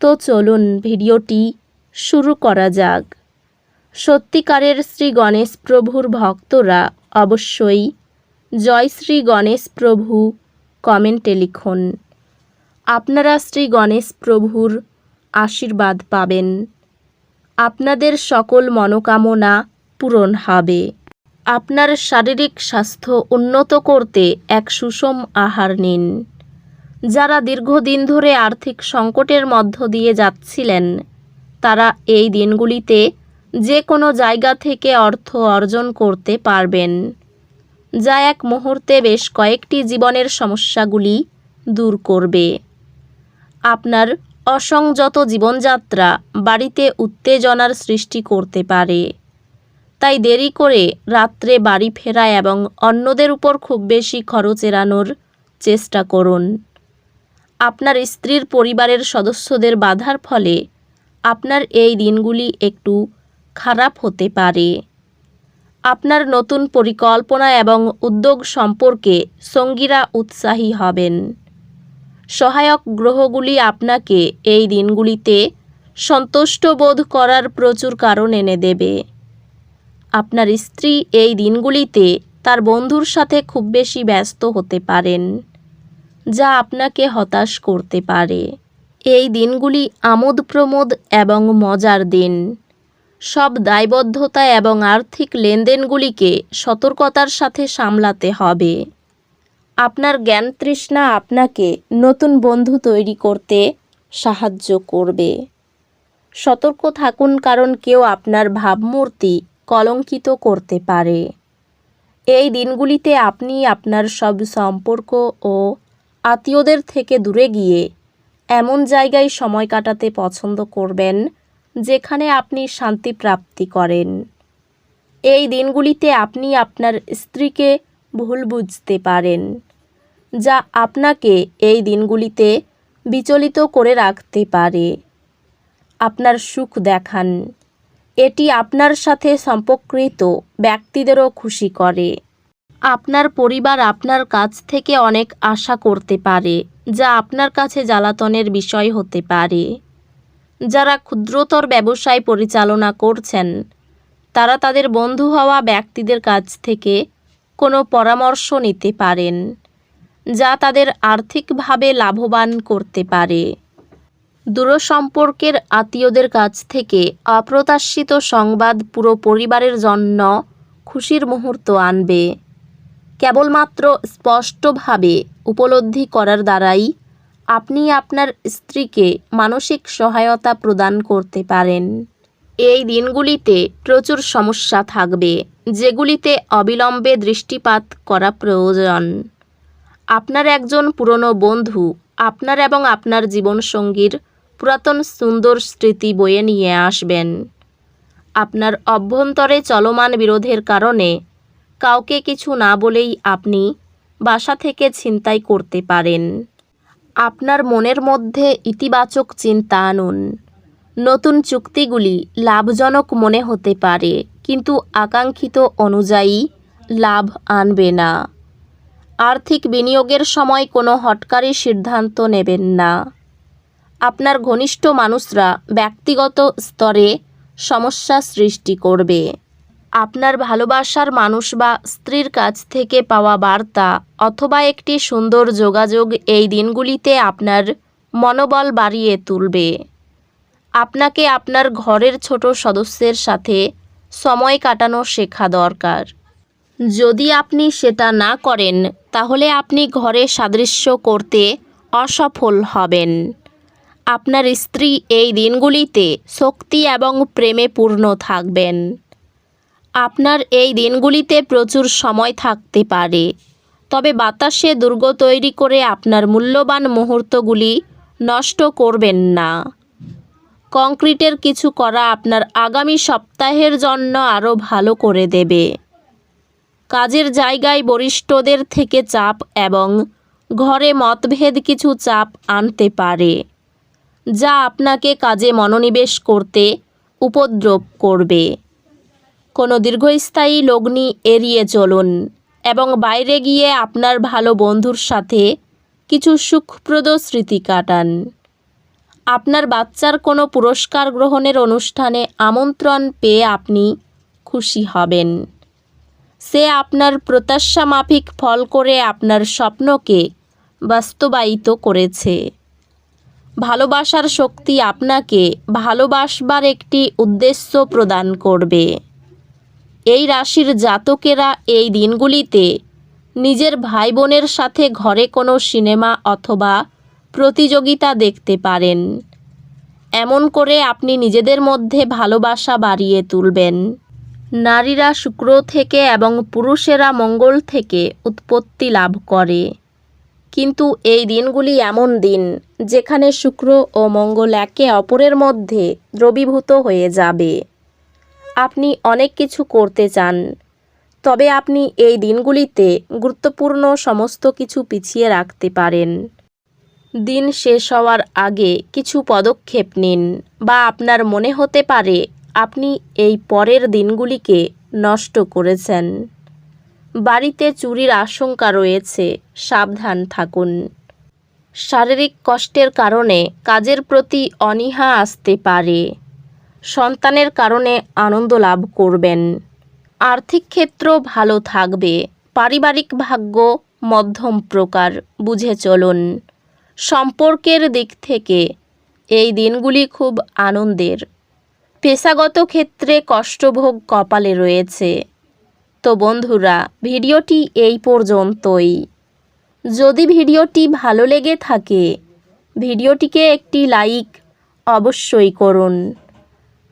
তো চলুন ভিডিওটি শুরু করা যাক। সত্যিকারের শ্রী গণেশ প্রভুর ভক্তরা অবশ্যই জয় শ্রী গণেশ প্রভু কমেন্টে লিখুন। আপনারা শ্রী গণেশ প্রভুর আশীর্বাদ পাবেন। আপনাদের সকল মনোকামনা পূরণ হবে। আপনার শারীরিক স্বাস্থ্য উন্নত করতে এক সুষম আহার নিন। যারা দীর্ঘদিন ধরে আর্থিক সংকটের মধ্য দিয়ে যাচ্ছিলেন, তারা এই দিনগুলিতে যে কোনো জায়গা থেকে অর্থ অর্জন করতে পারবেন, যা এক মুহূর্তে বেশ কয়েকটি জীবনের সমস্যাগুলি দূর করবে। আপনার অসংযত জীবনযাত্রা বাড়িতে উত্তেজনার সৃষ্টি করতে পারে। তাই দেরি করে রাত্রে বাড়ি ফেরা এবং অন্যদের উপর খুব বেশি খরচ এড়ানোর চেষ্টা করুন। আপনার স্ত্রীর পরিবারের সদস্যদের বাধার ফলে আপনার এই দিনগুলি একটু খারাপ হতে পারে। আপনার নতুন পরিকল্পনা এবং উদ্যোগ সম্পর্কে সঙ্গীরা উৎসাহী হবেন। সহায়ক গ্রহগুলি আপনাকে এই দিনগুলিতে সন্তুষ্ট বোধ করার প্রচুর কারণ এনে দেবে। আপনার স্ত্রী এই দিনগুলিতে তার বন্ধুর সাথে খুব বেশি ব্যস্ত হতে পারেন। যা আপনাকে হতাশ করতে পারে। এই দিনগুলি আমোদ প্রমোদ এবং মজার দিন। সব দায়বদ্ধতা এবং আর্থিক লেনদেনগুলিকে সতর্কতার সাথে সামলাতে হবে। আপনার জ্ঞান তৃষ্ণা আপনাকে নতুন বন্ধু তৈরি করতে সাহায্য করবে। সতর্ক থাকুন কারণ কেউ আপনার ভাবমূর্তি কলঙ্কিত করতে পারে। এই দিনগুলিতে আপনি আপনার সব সম্পর্ক ও আত্মীয়দের থেকে দূরে গিয়ে এমন জায়গায় সময় কাটাতে পছন্দ করবেন যেখানে আপনি শান্তি প্রাপ্তি করেন। এই দিনগুলিতে আপনি আপনার স্ত্রীকে ভুল বুঝতে পারেন, যা আপনাকে এই দিনগুলিতে বিচলিত করে রাখতে পারে। আপনার সুখ দেখান, এটি আপনার সাথে সম্পর্কিত ব্যক্তিদেরও খুশি করে। আপনার পরিবার আপনার কাছ থেকে অনেক আশা করতে পারে, যা আপনার কাছে জ্বালাতনের বিষয় হতে পারে। যারা ক্ষুদ্রতর ব্যবসায় পরিচালনা করছেন, তারা তাদের বন্ধু হওয়া ব্যক্তিদের কাছ থেকে কোনো পরামর্শ নিতে পারেন, যা তাদের আর্থিকভাবে লাভবান করতে পারে। দূরসম্পর্কের আত্মীয়দের কাছ থেকে অপ্রত্যাশিত সংবাদ পুরো পরিবারের জন্য খুশির মুহূর্ত আনবে। কেবলমাত্র স্পষ্টভাবে উপলব্ধি করার দ্বারাই আপনি আপনার স্ত্রীকে মানসিক সহায়তা প্রদান করতে পারেন। এই দিনগুলিতে প্রচুর সমস্যা থাকবে, যেগুলিতে অবিলম্বে দৃষ্টিপাত করা প্রয়োজন। আপনার একজন পুরনো বন্ধু আপনার এবং আপনার জীবনসঙ্গীর পুরাতন সুন্দর স্মৃতি বয়ে নিয়ে আসবেন। আপনার অভ্যন্তরে চলমান বিরোধের কারণে কাউকে কিছু না বলেই আপনি বাসা থেকে ছিনতাই করতে পারেন। আপনার মনের মধ্যে ইতিবাচক চিন্তা আনুন। নতুন চুক্তিগুলি লাভজনক মনে হতে পারে, কিন্তু আকাঙ্ক্ষিত অনুযায়ী লাভ আনবে না। আর্থিক বিনিয়োগের সময় কোনো হটকারী সিদ্ধান্ত নেবেন না। আপনার ঘনিষ্ঠ মানুষরা ব্যক্তিগত স্তরে সমস্যা সৃষ্টি করবে। আপনার ভালোবাসার মানুষ বা স্ত্রীর কাছ থেকে পাওয়া বার্তা অথবা একটি সুন্দর যোগাযোগ এই দিনগুলিতে আপনার মনোবল বাড়িয়ে তুলবে। আপনাকে আপনার ঘরের ছোট সদস্যের সাথে সময় কাটানো শেখা দরকার। যদি আপনি সেটা না করেন, তাহলে আপনি ঘরে সাদৃশ্য করতে অসফল হবেন। আপনার স্ত্রী এই দিনগুলিতে শক্তি এবং প্রেমে পূর্ণ থাকবেন। আপনার এই দিনগুলিতে প্রচুর সময় থাকতে পারে। তবে বাতাসে দুর্গ তৈরি করে আপনার মূল্যবান মুহূর্তগুলি নষ্ট করবেন না। কংক্রিটের কিছু করা আপনার আগামী সপ্তাহের জন্য আরও ভালো করে দেবে। কাজের জায়গায় বরিষ্ঠদের থেকে চাপ এবং ঘরে মতভেদ কিছু চাপ আনতে পারে, যা আপনাকে কাজে মনোনিবেশ করতে উপদ্রব করবে। কোনো দীর্ঘস্থায়ী লগ্নি এড়িয়ে চলুন এবং বাইরে গিয়ে আপনার ভালো বন্ধুর সাথে কিছু সুখপ্রদ স্মৃতি কাটান। আপনার বাচ্চার কোনো পুরস্কার গ্রহণের অনুষ্ঠানে আমন্ত্রণ পেয়ে আপনি খুশি হবেন। সে আপনার প্রত্যাশা মাফিক ফল করে আপনার স্বপ্নকে বাস্তবায়িত করেছে। ভালোবাসার শক্তি আপনাকে ভালোবাসবার একটি উদ্দেশ্য প্রদান করবে। এই রাশির জাতকেরা এই দিনগুলিতে নিজের ভাই বোনের সাথে ঘরে কোনো সিনেমা অথবা প্রতিযোগিতা দেখতে পারেন। এমন করে আপনি নিজেদের মধ্যে ভালোবাসা বাড়িয়ে তুলবেন। নারীরা শুক্র থেকে এবং পুরুষেরা মঙ্গল থেকে উৎপত্তি লাভ করে। কিন্তু এই দিনগুলি এমন দিন যেখানে শুক্র ও মঙ্গল একে অপরের মধ্যে দ্রবীভূত হয়ে যাবে। আপনি অনেক কিছু করতে চান, তবে আপনি এই দিনগুলিতে গুরুত্বপূর্ণ সমস্ত কিছু পিছিয়ে রাখতে পারেন। দিন শেষ হওয়ার আগে কিছু পদক্ষেপ নিন বা আপনার মনে হতে পারে আপনি এই পরের দিনগুলিকে নষ্ট করেছেন। বাড়িতে চুরির আশঙ্কা রয়েছে, সাবধান থাকুন। শারীরিক কষ্টের কারণে কাজের প্রতি অনীহা আসতে পারে। সন্তানের কারণে আনন্দ লাভ করবেন। আর্থিক ক্ষেত্র ভালো থাকবে। পারিবারিক ভাগ্য মধ্যম প্রকার, বুঝে চলুন। সম্পর্কের দিক থেকে এই দিনগুলি খুব আনন্দের। পেশাগত ক্ষেত্রে কষ্টভোগ কপালে রয়েছে। তো বন্ধুরা, ভিডিওটি এই পর্যন্তই। যদি ভিডিওটি ভালো লেগে থাকে, ভিডিওটিকে একটি লাইক অবশ্যই করুন।